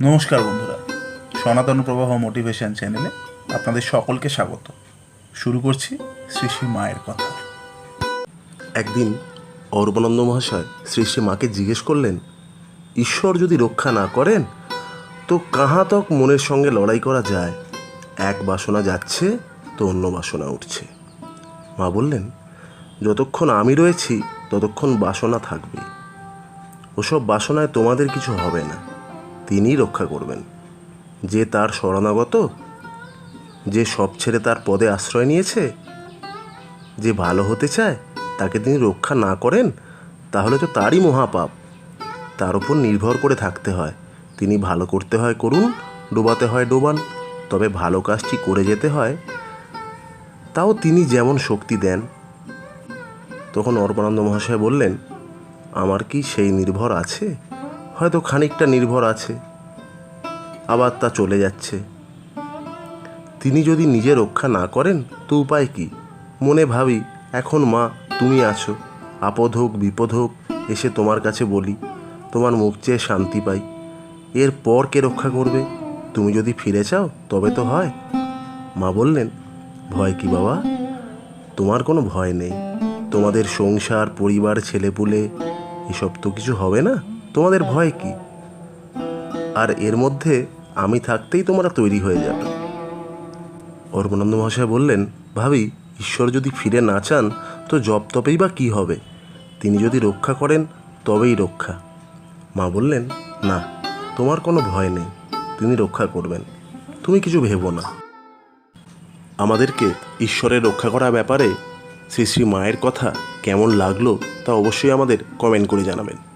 নমস্কার বন্ধুরা, সনাতন প্রবাহ মোটিভেশন চ্যানেলে আপনাদের সকলকে স্বাগত। শুরু করছি শ্রী শ্রী মায়ের কথা। একদিন অর্বানন্দ মহাশয় শ্রী শ্রী মাকে জিজ্ঞেস করলেন, ঈশ্বর যদি রক্ষা না করেন, তো কাহা তক মনের সঙ্গে লড়াই করা যায়? এক বাসনা যাচ্ছে, তো অন্য বাসনা উঠছে। মা বললেন, যতক্ষণ আমি রয়েছি, ততক্ষণ বাসনা থাকবে। ওসব বাসনায় তোমাদের কিছু হবে না। তিনিই রক্ষা করবেন। যে তার শরণাগত, যে সব ছেড়ে তার পদে আশ্রয় নিয়েছে, যে ভালো হতে চায়, তাকে তিনি রক্ষা না করেন, তাহলে তো তারই মহাপাপ। তার উপর নির্ভর করে থাকতে হয়। তিনি ভালো করতে হয় করুন, ডোবাতে হয় ডোবান, তবে ভালো কাজটি করে যেতে হয়। তাও তিনি যেমন শক্তি দেন। তখন অর্পানন্দ মহাশয় বললেন, আমার কি সেই নির্ভর আছে? হয়তো খানিকটা নির্ভর আছে। আবার তা চলে যাচ্ছে। তিনি যদি নিজে রক্ষা না করেন, তো উপায় কি? মনে ভাবি, এখন মা, তুমি আছো। আপদ হোক, বিপদ হোক, এসে তোমার কাছে বলি, তোমার মুখ চেয়ে শান্তি পাই। এর পর কে রক্ষা করবে? তুমি যদি ফিরে চাও, তবে তো হয়। মা বললেন, ভয় কি বাবা? তোমার কোনো ভয় নেই। তোমাদের সংসার, পরিবার, ছেলেপুলে, এসব তো কিছু হবে না? তোমাদের ভয় কি? আর এর মধ্যে আমি থাকতেই তোমরা তৈরি হয়ে যাবে। অর্বানন্দ মহাশয় বললেন, ভাবি, ঈশ্বর যদি ফিরে না চান, তো জপ তপেই বা কী হবে? তিনি যদি রক্ষা করেন, তবেই রক্ষা। মা বললেন, না, তোমার কোনো ভয় নেই, তিনি রক্ষা করবেন। তুমি কিছু ভেবো না। আমাদেরকে ঈশ্বরের রক্ষা করা ব্যাপারে শ্রী শ্রী মায়ের কথা কেমন লাগল তা অবশ্যই আমাদের কমেন্ট করে জানাবেন।